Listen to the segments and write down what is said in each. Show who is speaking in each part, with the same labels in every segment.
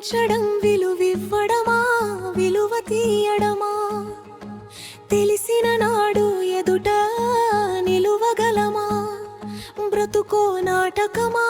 Speaker 1: నటించడం విలువివ్వడమా? విలువ తీయడమా? తెలిసిన నాడు ఎదుట నిలువగలమా? బ్రతుకో నాటకమా?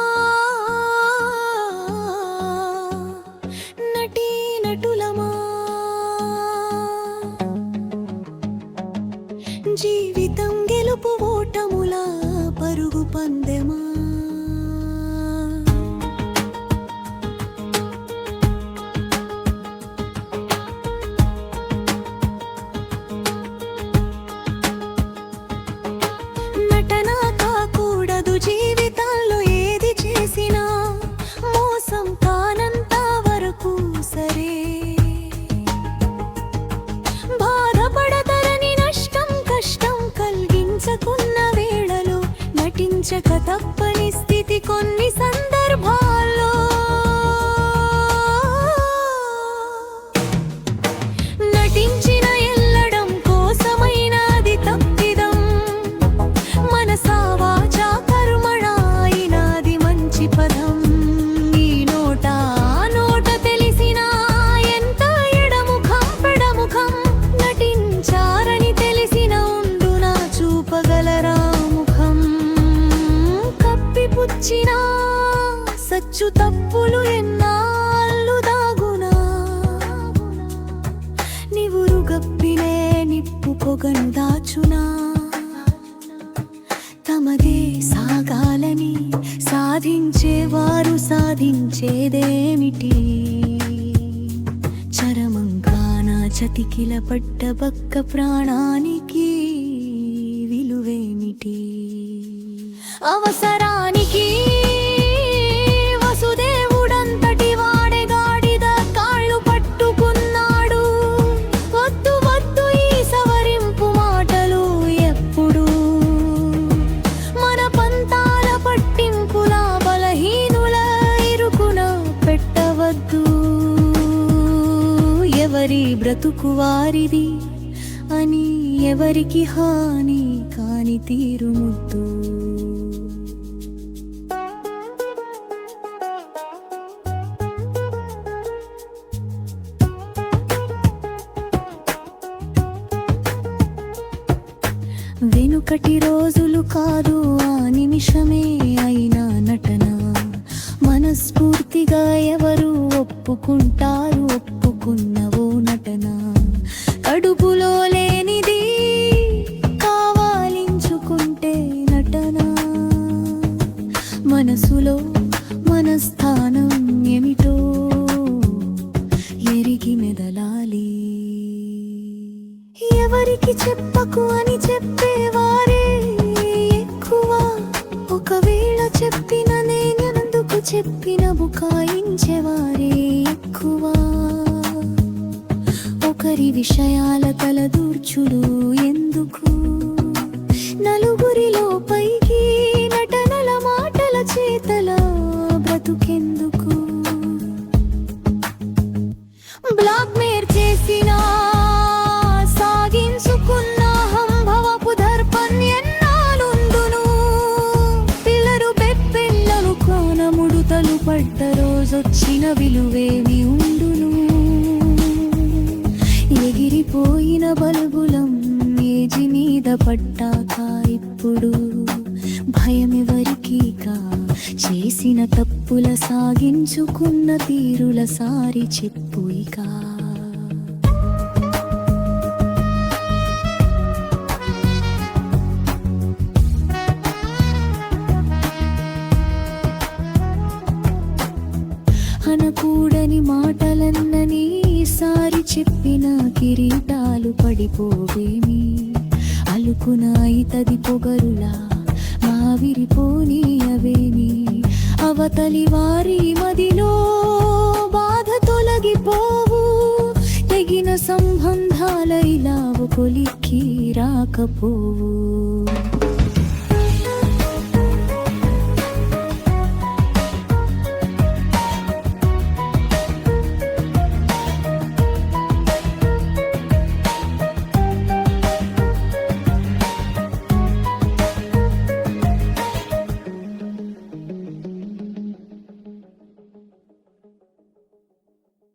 Speaker 1: నటించక తప్పని స్థితి కొన్ని సందర్భాల్లో దాచినా సచ్చు తప్పులు ఎన్నాళ్ళు దాగునా? నివురు గప్పినే నిప్పు పొగను దాచునా? తమదే సాగాలని సాధించేవారు సాధించేదేమిటి? చరమంగాన చతికిల పడ్డ బక్క ప్రాణానికి విలువేమిటి? అవసరా బ్రతుకు వారిది అని ఎవరికి హాని కాని తీరుముద్దు వెనుకటి రోజులు కాదు ఆ నిమిషమే అయినా నటన. మనస్ఫూర్తిగా ఎవరు ఒప్పుకుంటారు ఒప్పుకున్నవో ఎరిగి మెదలాలి. ఎవరికి చెప్పకు అని చెప్పేవారే ఎక్కువ ఒకవేళ చెప్పిన నేనెందుకు చెప్పిన బుకాయించేవారే ఎక్కువ ఒకరి విషయాల తలదూర్చుడు ఎందుకు? బ్లాక్ మేర్ చేసిన సాగించుకున్న హంభవపు దర్పం ఎన్నాలుందును పిల్లరు పెప్పెళ్ళలు కోన ముడుతలు పడ్డ రోజొచ్చిన విలువేమి ఉండును? ఎగిరిపోయిన బల్బులం ఏజి మీద పడ్డాక ఇప్పుడు భయమెవరికీకా చేసిన తప్పుల సాగించుకున్న తీరుల సారి చెప్పు ఇక. అనకూడని మాటలన్నని సారి చెప్పిన కిరీటాలు పడిపోవేమి. అలుకునాయి తది పొగరులా మావిరిపోని అవేమి అవతలి వారి మదిలో బాధ తొలగిపోవు. తెగిన సంబంధాల ఇలా కొలిక్కి రాకపోవు.